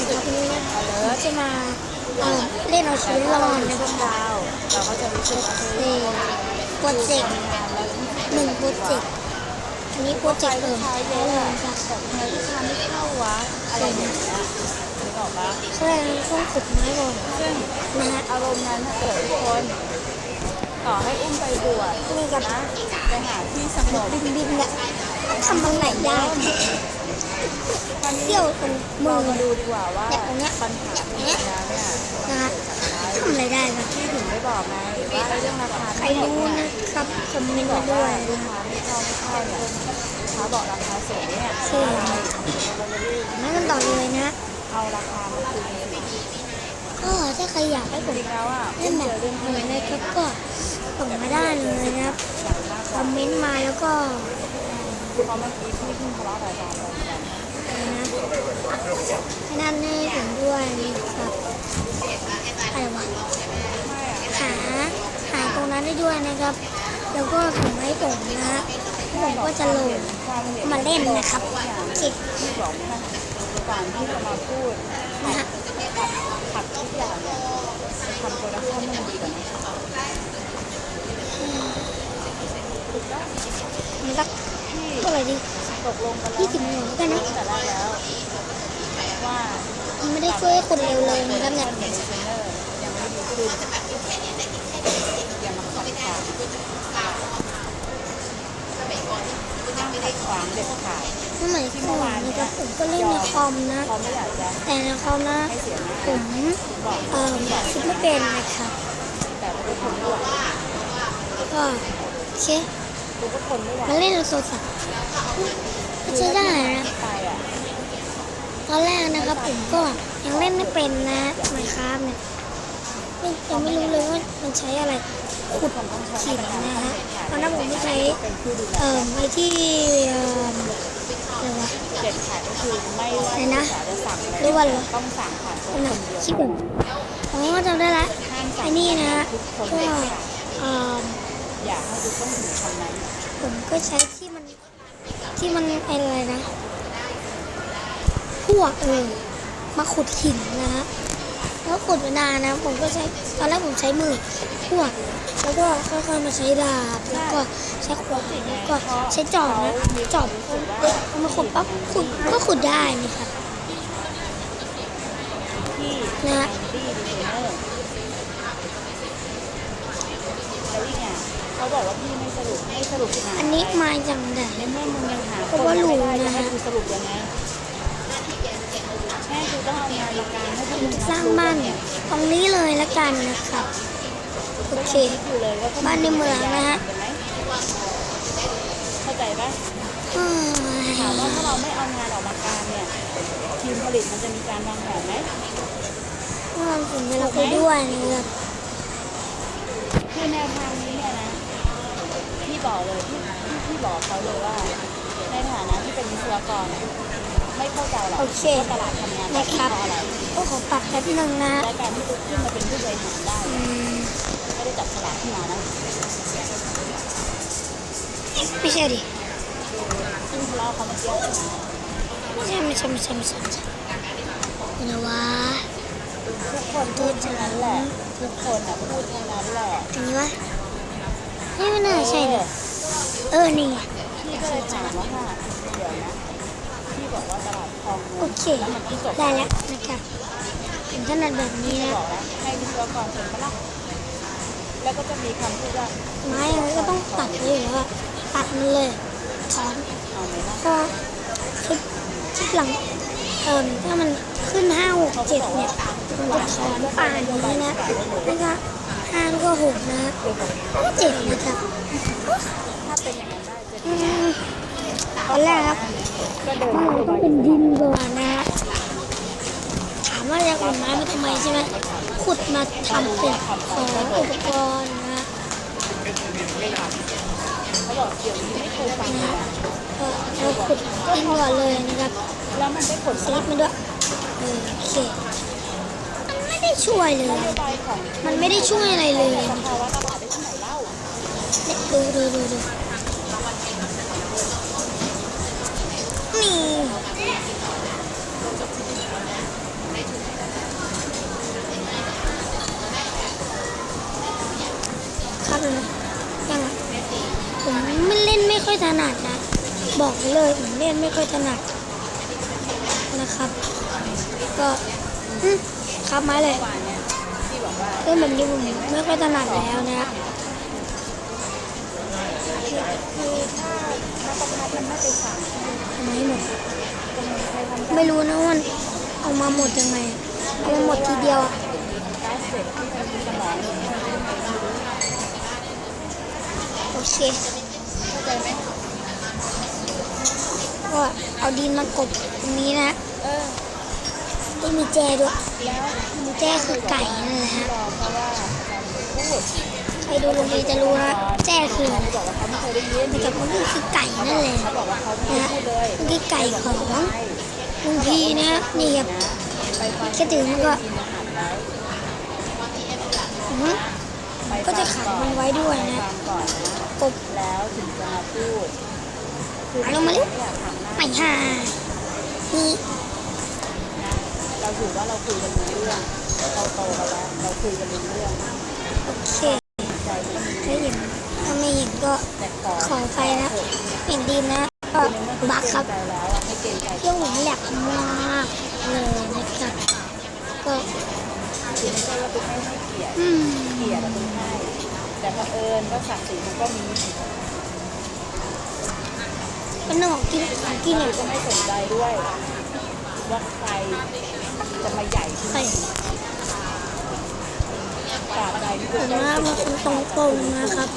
นะครับวันนี้ผมจะมาเอ่อเล่นเอาชีวิตรอดนะครับดาวเราก็จะรู้สึกว่าเฮ้ยในโปรเจกต์หนึ่งโปรเจกต์อันนี้โปรเจกต์เอิ่มใช้เยแล้วอะเลยครับแต่ทำไมลูกค้าไม่เข้าวะอะไรอย่างเงี้ยนึกออกปะแสดงช่วงฝึกไม้ก่อนซึ่งนะฮะอารมณ์นั้นเกิดทุกคนต่อให้อุ้มไปบวชนี่กับนะไปหาที่สงบบินบินเนี่ยทำอะไรได้ เที่ยวตรงมืเราอมาดูดีกว่าว่าเนี่ยตรงเนี้ยปัญหาที่มีแล้เนี่ยนะฮะทำอะไรได้ครับที่ถึงได้บอกไงว่าเรื่องราคาใครรู้นะครับคอมเมนต์บอมาด้วยลูนะกค้าไม่เข้าไม่เข้าเนี่ยลูกค้าบอกราคาสูงเนี่ยคือมากันต่อเลยนะ เอาราคามาคืนจริงก็ถ้าใครอยากให้ผมๆแล้วอะเล่นแบบไหนะครับก็ส่งมาได้เลยนะครับอมากคอมเมนต์มาแล้วก็เพราะเมื่อกี้พี่เพิ่งทะเลาะกับอาจารย์ไปเหมือนกัน นะ ให้นั่นให้ผมด้วยนะครับอะไรวะหาหาตรงนั้นได้ด้วยนะครับ แล้วก็ส่งมาให้ผมนะผมก็จะลดความาเล่นนะครับเคที่บอกว่าก่อนที่จะมาพูดนะฮะขัดขัดทุกอย่างเนี่ยทำโปรดักชั่นให้มันดีกว่านี้มันสักที่เท่าไหร่ดีตกลงกันแล้วยี่สิบหน่วยแล้วกันนะ ตั้งแต่แรกแล้วว่า มัน ไม่ได้ช่วยคนเร็วเลยนะครับเนี่ยเทรนเนอร์ยังไม่ดีขึ้นอย่ามาขัดขวางห้ามขัดขวางเด็ดขาดสมัยก่อนนะครับผมก็เล่นในคอมนะเขาไม่อยากจะแต่ในคอมนะผมเอ่อคิดไม่เป็นนะครับแต่ทุกคนไม่ไหวก็โอเคไม่ไหวมาเล่นในโทรศัพท์ก็ใช้ได้นะไปอะต อนแรกนะครับผมก็ยังเล่นไม่เป็นนะไมครับเนี่ยไม่ยังไม่รู้เลยว่ามันใช้อะไรขุดหินนะฮะตอนนั้นผมไม่ใช้เอ่อไอ้ที่เอ่ออะไรวะเด็ดขาดก็คือไม่ว่าไหนนะรเรียกว่าอะไรต้องสั่งผ่านคนนั่นเดีน่ะยวคิดผมอ๋อจำได้ละไอ้นี่นะฮะก็เอ่ออย่าให้ทุกคนถึงคำนั้นผมก็ใช้ที่มันที่มันอะไรนะ วกเออมาขุดหินนะฮะแล้วขุดไปนานนะ ผมก็ใช้ตอนแรกผมใช้มือพวก แล้วก็ค่อยๆมาใช้ดาบแล้วก็ใช้ขวานแล้วก็ใช้จอบนะจอบเอามาขุดปั๊บขุดก็ขุดได้นี่ครับที่นะฮะดีดีเทรนเนอร์แล้วอีกอย่างเขาบอกว่าพี่ไม่สรุปไม่สรุปงานอันนี้มาจากไหนในเมื่อมึงยังหาเพราะว่ารู้ไม่ได้นะจะให้ฮะกูสรุปยังไง สร้างบ้านตรงนี้เลยละกันนะครับ โอเคอยู่เลยว่าบ้านในเมืองนะฮะเข้าใจปะเฮ้ยถามว่าถ้าเราไม่เอางานออกมาการเนี่ยทีมผลิตมันจะมีการวางแผนไหมว่าผมจะรับไปด้วยนะครับคือแนวทางนี้เนี่ยนะพี่บอกเลยพี่พี่พี่บอกเขาเลยว่าในฐานะที่เป็นวิศวกรเนี่ย ไม่เข้าใจหรอกโอเคว่าตลาดทำงานแบบนะนี้ครับ เพราะอะไรก็ขอปรับแป๊บนึงนะและการที่ลุกขึ้นมาเป็นผู้บริหารได้อืมไม่ได้จับฉลากขึ้นมานะไม่ใช่ดิซึ่งทะเลาะเขาเมื่อกี้ใช่ไหมไม่ใช่ไม่ใช่ไม่ใช่ไม่ใช่ไม่ใช่เดี๋ยววะทุกคนพูดเท่านั้นแหละทุกคนอะพูดเท่านั้นแหละอันนี้วะนี่ไม่น่าใช่นะเออนี่ไงพี่ก็เลยถามว่า โอเคแล้วมันต้องจบได้แล้วนะครับเป็นถนัดแบบนี้พี่นะบอกแล้วให้วิศวกรเป็นปะล่ะแล้วก็จะมีคำพูดว่าไม้อะไรก็ต้องตัดเลยหรือว่าตัดมันเลยถอนเอาไหมล่ะก็คลิปคลิปหลังเอ่อถ้ามันขึ้นห้าหกเจ็ดเนี่ยมันจะถอนป่านนี้นะแล้วก็ห้าแล้วก็หกนะฮะแล้วก็เจ็ดนะครับถ้าเป็นอย่างนั้นได้จะอืมตอนแรกครับ ก็เดินมันต้องเป็นดินก่อนนะฮะถามว่าจะขุดไม้มาทำไมใช่ไหมขุดมาทำเป็นของอุปกรณ์นะเขาบอกเดี๋ยวนี้ไม่เคยฟังเลยนะเราขุดดินก่อนเลยนะครับ แล้วมันได้ผลสลิปมันด้วยเออโอเคมันไม่ได้ช่วยเลย มันไม่ได้ช่วยอะไรเลยดได้ที่ไหนเล่าเนี่ยดูดู เล่นไม่ค่อยถนัดนะครับ ก็อืมครับไม้เลยเล่นแบบนี้ผมไม่ค่อยถนัดแล้วนะคือถ้านักประพัดมันไม่ไปสั่งทำไมหมดไม่รู้นะว่ามันเอามาหมดยังไงเอามาหมดทีเดียวอะโอเค ก็เอาดินมากบตรงนี้นะเออไม่มีแจด้วยแล้วมีแจคือไก่นั่นแหละฮะรอเพราะว่าอาจารย์พูดใครดูโรงเรียนจะรู้นะแจ้คืออะไรเขาบอกว่าเขาไม่เคนแต่กับมันก็คือไก่นั่นแหละนะฮะมันคือไก่ของลุงพีนะฮะนี่ครับแค่ถึงก็ก็จะขังมันไว้ด้วยนะกบแล้วถึงจะมาพูดเอาลงมาเร็วไม่อย ไม่ห่านี่เราถือว่าเราคุยกันรู้เรื่องเราโตกันแล้วเราคุยกันรู้เรื่องโอเคถ้าเห็นถ้าไม่เห็นก็ขอขอไฟนะเห็นดีนะก็บักครับใจแล้วห้เรื่องผมแหลกมากเลยนะครับก็คือไม่ใช่ว่าตุ๊กไม่ให้เกียรติเกียรติอะตุ๊กให้แต่เผอิญว่าศักดิ์ศรีมันก็มี เป็นหนองกินของกินเราเนี่ยก็ไม่สนใจด้วยว่าใครจะมาใหญ่ที่ใส่นี่ตราบใดที่ผตุ๊กมได้ว่ามันตรงตรงๆนะครับ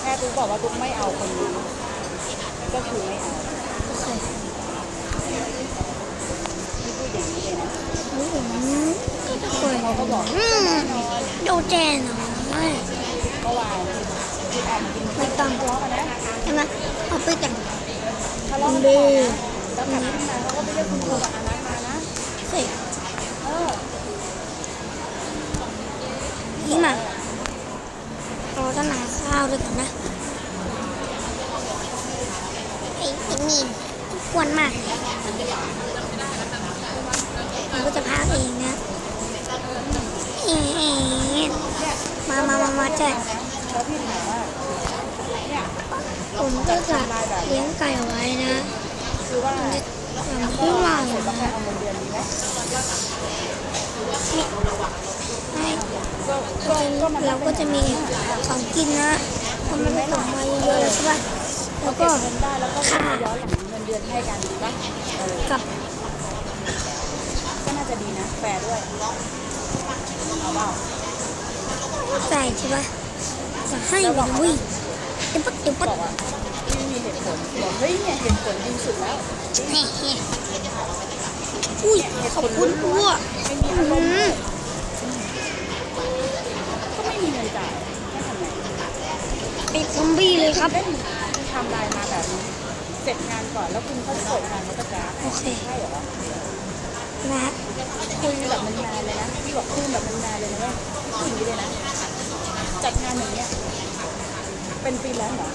แค่ตุ๊กบอกว่าตุ๊กไม่เอาคนนี้ก็คือไม่เอาโอเคที่พูดอย่างนี้เลยนะนี่ผมก็จะคอยเขาก็บอกอืมดูแจหน่อยเมื่อวานที่แอบกิน ไม่ต้องทะเลาะกันนะใช่ไหมเอาไปกันทะเลาะกันแล้วกลับขึ้นมาเขาก็ไปเรียกคุณครูกับอานัทมานะเสร็จเออนี่มาเราจะหนาข้าวด้วยกันนะไอ้ไอ้นี่กวนมากเลยผมก็จะพากเองนะเอ๊ะมามามามาแจก แล้วพี่ถามว่าเนี่ย ผมก็จะเลี้ยงไก่ไว้นะคือว่าทำขึ้นมาเสร็จต้องนะเอาเงินเดือนดีไหมให้ก็ก็จะเราก็จะมีของกินนะทำมันของมาเยอะๆใช่ป่ะแล้วก็เงินได้แล้วก็มาย้อนหลังเงินเดือนให้กันดีป่ะเออกับก็น่าจะดีนะแฟร์ด้วยเอาเปล่าใส่ใช่ป่ะจะให้แบบวิ่งเดี๋ยวปั๊บเดี๋ยวบปั๊บ อกว่าไม่มีเหตุผลบอกเฮ้ยเนี่ยเหตุผลดีสุดแล้วแน่อุ้ยขอบคุณอ้วไม่มีอารมณ์อืมก็ไม่มีเงินจ่ายไม่ทำไงเป็นซอมบี้เลยครับเล่นทำลายมาแบบนี้เสร็จงานก่อนแล้วคุณเขาส่งงานเขาประกาศโอเคใช่เหรอนะคุยแบบนานๆเลยนะพี่บอกคุยแบบนานๆเลยนะเว้ยคุยอย่างนี้เลยนะจัดงานอย่างเงี้ยเป็นฟรีแลนซ์เหรอ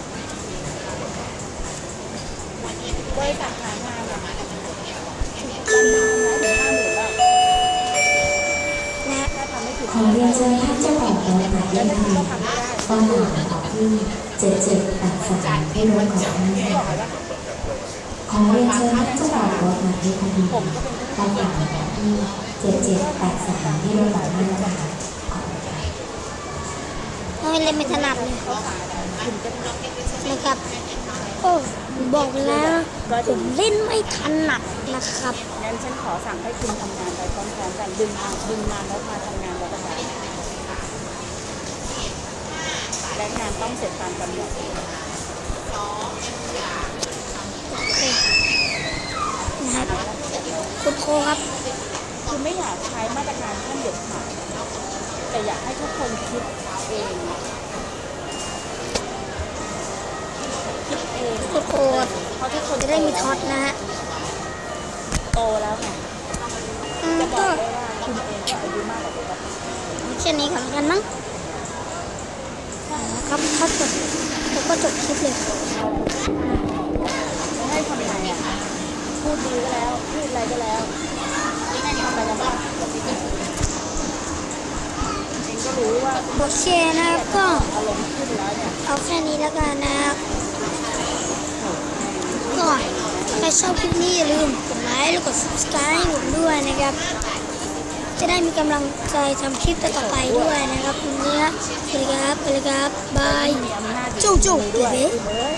บริษัทหางานอะวันหนึงทำได้ถึงห้าหมื่นแล้วนะถ้าทำไม่ถึงขอเรียนเชิญท่านเจ้าของรถหมายเลขหนึ่งทำไม่ได้ต้องหาของที่เจ็ดเจ็ดแปดสามที่รถของท่านพี่บอกเลยว่าขอเรียนเชิญท่านเจ้าของรถหมายเลขหนึ่งผมก็เป็นผู้ต้องหาของที่เจ็ดเจ็ดแปดสามที่รถของท่านนะคะไม่เล่นไม่ถนัดเลยเขาขายคุณก็นะครับ โอ้บอกแล้วผมเล่นไม่ถนัดนะครับ งั้นฉันขอสั่งให้คุณทำงานไปพร้อมๆกันดึงมาดึงงานแล้วมาทำงานแล้วก็ได้และงานต้องเสร็จตามกำหนดนะครับคุณโคครับ คือไม่อยากใช้มาตรการขั้นเด็ดขาดแต่อยากให้ทุกคนคิดเอง โคครับเพราะทุกคนจะได้มีท็อตนะฮะ โตแล้วไงอืมจะบก็อกได้ว่าคุณเองก็อายุมากกว่าเด็กแล้วแค่นี้ก่อนแล้วกันมั้งครับถ้าจบผมก็จบคลิปเลยจะให้ทำยังไงอะพูดดีก็แล้ว พูดอะไรก็แล้วทำอะไรกันบ้างเองก็รู้ว่าโอเคนะครับก็อารมณ์ขึ้นแล้วเนี่ยเอาแค่นี้แล้วกันนะครับก็ ใครชอบคลิปนี้อย่าลืมกดไลค์แล้วกด subscribe ให้ผมด้วยนะครับ จะได้มีกำลังใจทำคลิปต่อไปด้วยนะครับวันนี้นะสวัสดีครับสวัสดีครับบายจุ๊จุ๊เบ๊ะเอ้ย